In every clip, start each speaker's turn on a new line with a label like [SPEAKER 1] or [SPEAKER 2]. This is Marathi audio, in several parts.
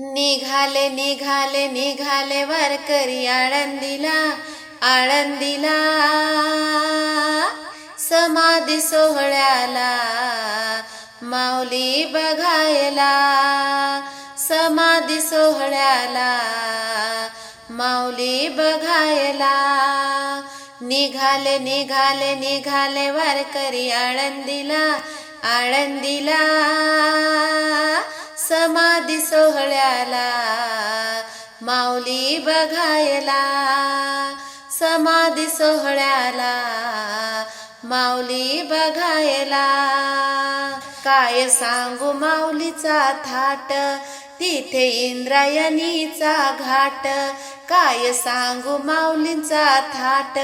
[SPEAKER 1] निघाले निघाले निघाले वारकरी आळंदीला आळंदीला. समाधी सोहळ्याला माऊली बघायला. समाधी सोहळ्याला माऊली बघायला. निघाले निघाले निघाले वारकरी आळंदीला आळंदीला. समाधी सोहळ्याला माऊली बघायला. समाधी सोहळ्याला माऊली बघायला. काय सांगू माऊलीचा थाट तिथे इंद्रायणीचा घाट. काय सांगू माऊलींचा थाट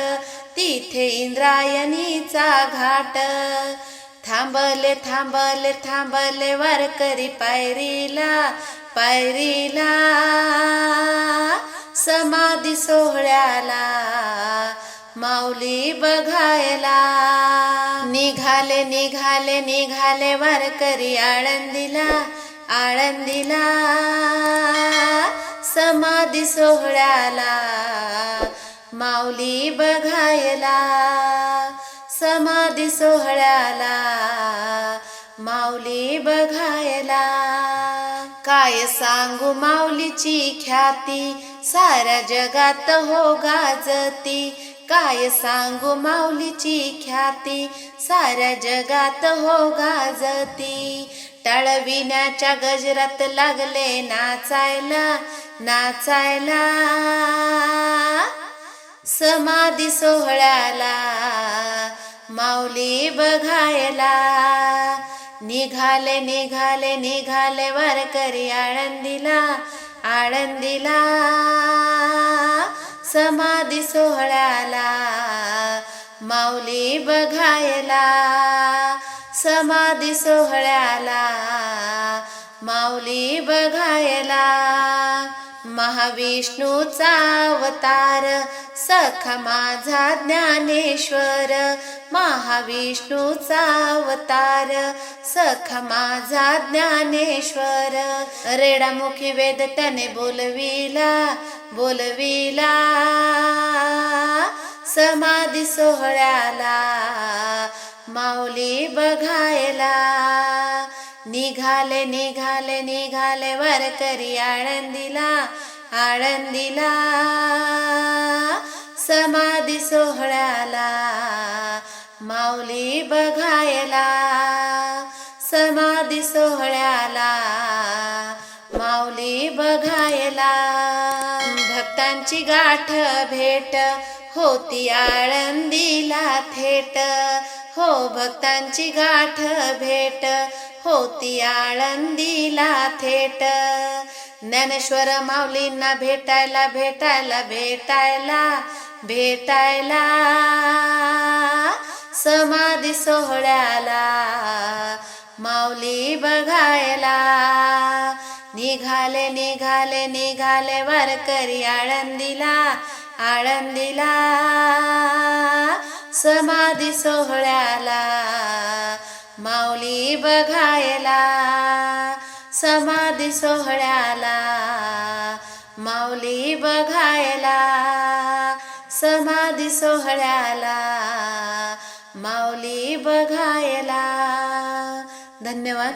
[SPEAKER 1] तिथे इंद्रायणीचा घाट. थांबले थांबले थांबले वारकरी पायरीला पायरीला. समाधी सोहळ्याला माऊली बघायला. निघाले निघाले निघाले वारकरी आळंदीला आळंदीला. समाधी सोहळ्याला माऊली बघायला. समाधी सोहळ्याला माऊली बघायला. काय सांगू माऊलीची ख्याती साऱ्या जगात हो गाजती. काय सांगू माऊलीची ख्याती साऱ्या जगात हो गाजती. टळविण्याच्या गजरात लागले नाचायला नाचायला. समाधी सोहळ्याला माऊली बघायला. निघाले निघाले निघाले वारकरी आळंदीला. आळंदीला. समाधी सोहळ्याला. माऊली बघायला. समाधी सोहळ्याला. माऊली बघायला. महाविष्णूचा अवतार सखा माझा ज्ञानेश्वर. महाविष्णूचा अवतार सखा माझा ज्ञानेश्वर. रेडामुखी वेद त्याने बोलविला बोलविला. समाधी सोहळ्याला माऊली बघायला. निघाले निघाले निघाले वारकरी आळंदीला आळंदीला. समाधी सोहळ्याला माऊली बघायला. समाधी सोहळ्याला माऊली बघायला. भक्तांची गाठ भेट होती आळंदीला थेट. हो भक्तांची गाठ भेट होती आळंदीला थेट. ज्ञानेश्वर माऊलींना भेटायला भेटायला भेटायला भेटायला. समाधी सोहळ्याला माऊली बघायला. निघाले निघाले निघाले वारकरी आळंदीला आळंदीला. समाधी सोहळ्याला. माऊली बघायला समाधी सोहळ्याला. माऊली बघायला समाधी सोहळ्याला. माऊली बघायला. धन्यवाद.